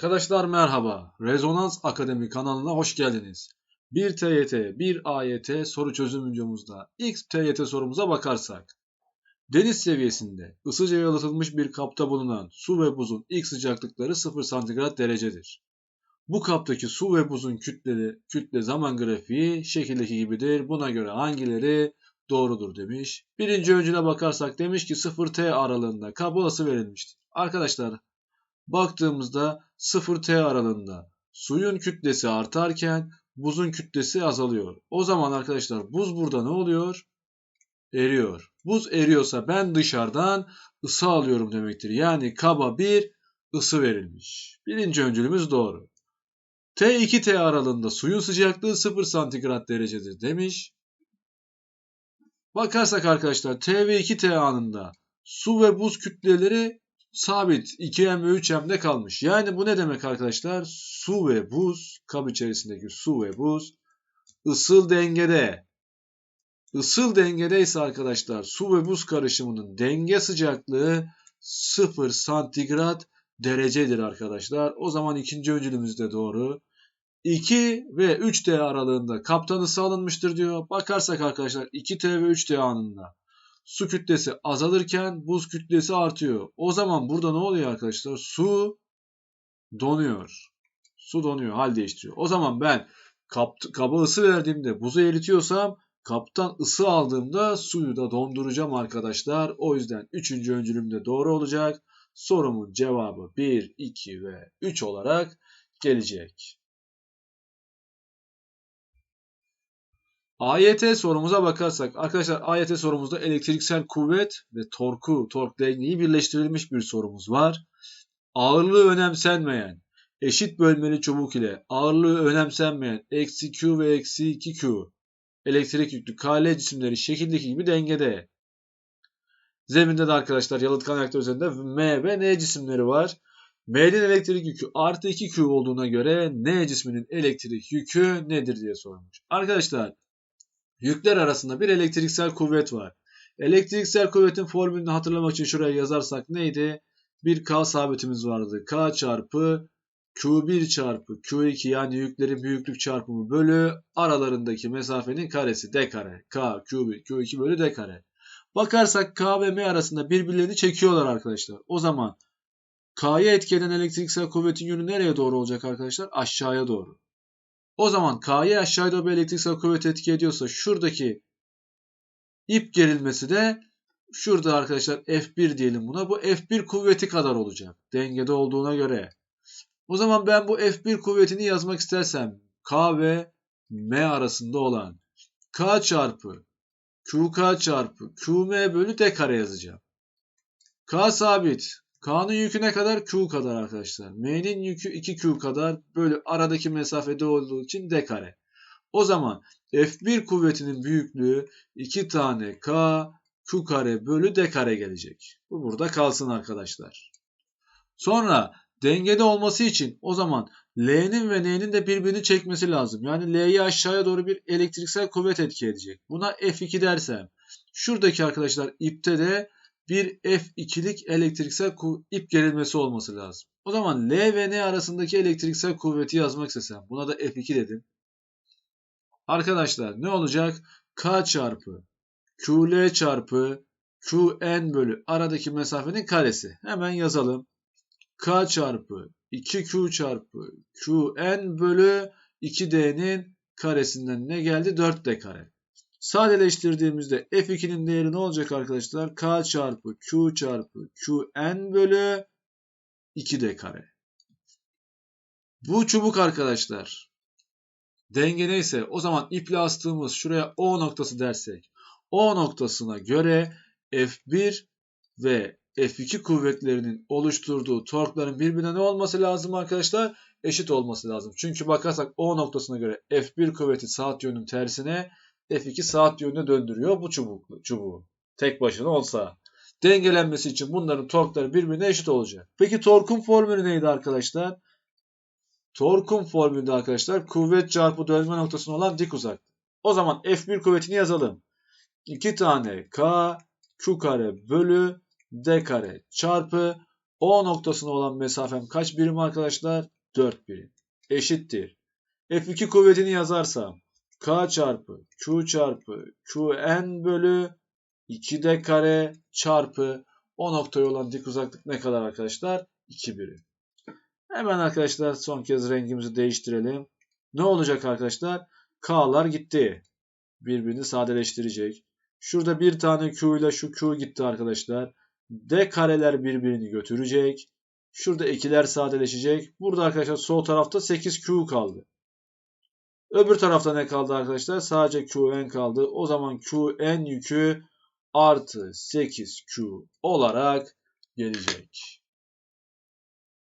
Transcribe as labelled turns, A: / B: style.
A: Arkadaşlar merhaba. Rezonans Akademi kanalına hoş geldiniz. Bir TYT, bir AYT soru çözüm videomuzda ilk TYT sorumuza bakarsak. Deniz seviyesinde ısıca yalıtılmış bir kapta bulunan su ve buzun ilk sıcaklıkları 0 santigrat derecedir. Bu kaptaki su ve buzun kütleli, kütle zaman grafiği şekildeki gibidir. Buna göre hangileri doğrudur demiş. Birinci öncüne bakarsak demiş ki 0T aralığında kaba ısı verilmiştir. Arkadaşlar baktığımızda 0T aralığında suyun kütlesi artarken buzun kütlesi azalıyor. O zaman arkadaşlar buz burada ne oluyor? Eriyor. Buz eriyorsa ben dışarıdan ısı alıyorum demektir. Yani kaba bir ısı verilmiş. Birinci öncülümüz doğru. T2T aralığında suyun sıcaklığı 0 santigrat derecedir demiş. Bakarsak arkadaşlar T ve 2T anında su ve buz kütleleri sabit 2M ve 3M'de kalmış. Yani bu ne demek arkadaşlar? Su ve buz, kap içerisindeki su ve buz ısıl dengede. Isıl dengede ise arkadaşlar su ve buz karışımının denge sıcaklığı 0 santigrat derecedir arkadaşlar. O zaman ikinci öncülümüz de doğru. 2 ve 3T aralığında kaptan ısı alınmıştır diyor. Bakarsak arkadaşlar 2T ve 3T anında su kütlesi azalırken buz kütlesi artıyor. O zaman burada ne oluyor arkadaşlar? Su donuyor. Su donuyor, hal değiştiriyor. O zaman ben kap, kaba ısı verdiğimde buzu eritiyorsam kaptan ısı aldığımda suyu da donduracağım arkadaşlar. O yüzden 3. öncülüm de doğru olacak. Sorumun cevabı 1, 2 ve 3 olarak gelecek. AYT sorumuza bakarsak arkadaşlar AYT sorumuzda elektriksel kuvvet ve torku, tork dengeyi birleştirilmiş bir sorumuz var. Ağırlığı önemsenmeyen eşit bölmeli çubuk ile ağırlığı önemsenmeyen eksi Q ve eksi 2Q elektrik yüklü KL cisimleri şekildeki gibi dengede. Zeminde de arkadaşlar yalıtkan reaktör üzerinde M ve N cisimleri var. M'nin elektrik yükü artı 2Q olduğuna göre N cisminin elektrik yükü nedir diye sormuş. Arkadaşlar Yükler arasında bir elektriksel kuvvet var. Elektriksel kuvvetin formülünü hatırlamak için şuraya yazarsak neydi? Bir K sabitimiz vardı. K çarpı Q1 çarpı Q2 yani yüklerin büyüklük çarpımı bölü aralarındaki mesafenin karesi D kare. K, Q1, Q2 bölü D kare. Bakarsak K ve M arasında birbirlerini çekiyorlar arkadaşlar. O zaman K'ya etkileyen elektriksel kuvvetin yönü nereye doğru olacak arkadaşlar? Aşağıya doğru. O zaman K'ya aşağıya doğru bir elektriksel kuvvet etki ediyorsa şuradaki ip gerilmesi de şurada arkadaşlar F1 diyelim buna. Bu F1 kuvveti kadar olacak. Dengede olduğuna göre. O zaman ben bu F1 kuvvetini yazmak istersem K ve M arasında olan K çarpı QK çarpı QM bölü D kare yazacağım. K sabit. K'nın yükü ne kadar? Q kadar arkadaşlar. M'nin yükü 2Q kadar. Böyle aradaki mesafede olduğu için D kare. O zaman F1 kuvvetinin büyüklüğü 2 tane K Q kare bölü D kare gelecek. Bu burada kalsın arkadaşlar. Sonra dengede olması için o zaman L'nin ve N'nin de birbirini çekmesi lazım. Yani L'ye aşağıya doğru bir elektriksel kuvvet etki edecek. Buna F2 dersem şuradaki arkadaşlar ipte de bir F2'lik elektriksel ip gerilmesi olması lazım. O zaman L ve N arasındaki elektriksel kuvveti yazmak istesem buna da F2 dedim. Arkadaşlar ne olacak? K çarpı QL çarpı QN bölü aradaki mesafenin karesi. Hemen yazalım. K çarpı 2Q çarpı QN bölü 2D'nin karesinden ne geldi? 4D kare. Sadeleştirdiğimizde f2'nin değeri ne olacak arkadaşlar? k çarpı q çarpı qn bölü 2d kare. Bu çubuk arkadaşlar denge neyse o zaman iple astığımız şuraya O noktası dersek O noktasına göre F1 ve F2 kuvvetlerinin oluşturduğu torkların birbirine ne olması lazım arkadaşlar? Eşit olması lazım. Çünkü bakarsak O noktasına göre F1 kuvveti saat yönünün tersine F2 saat yönüne döndürüyor bu çubuklu, çubuğu. Tek başına olsa. Dengelenmesi için bunların torkları birbirine eşit olacak. Peki torkun formülü neydi arkadaşlar? Torkun formülü de arkadaşlar kuvvet çarpı dönme noktasına olan dik uzak. O zaman F1 kuvvetini yazalım. 2 tane K Q kare bölü D kare çarpı O noktasına olan mesafem kaç birim arkadaşlar? 4 birim. Eşittir. F2 kuvvetini yazarsam K çarpı Q çarpı Qn bölü 2D kare çarpı o noktaya olan dik uzaklık ne kadar arkadaşlar? 2 birim. Hemen arkadaşlar son kez rengimizi değiştirelim. Ne olacak arkadaşlar? K'lar gitti. Birbirini sadeleştirecek. Şurada bir tane Q ile şu Q gitti arkadaşlar. D kareler birbirini götürecek. Şurada ikiler sadeleşecek. Burada arkadaşlar sol tarafta 8Q kaldı. Öbür tarafta ne kaldı arkadaşlar? Sadece Qn kaldı. O zaman Qn yükü artı 8Q olarak gelecek.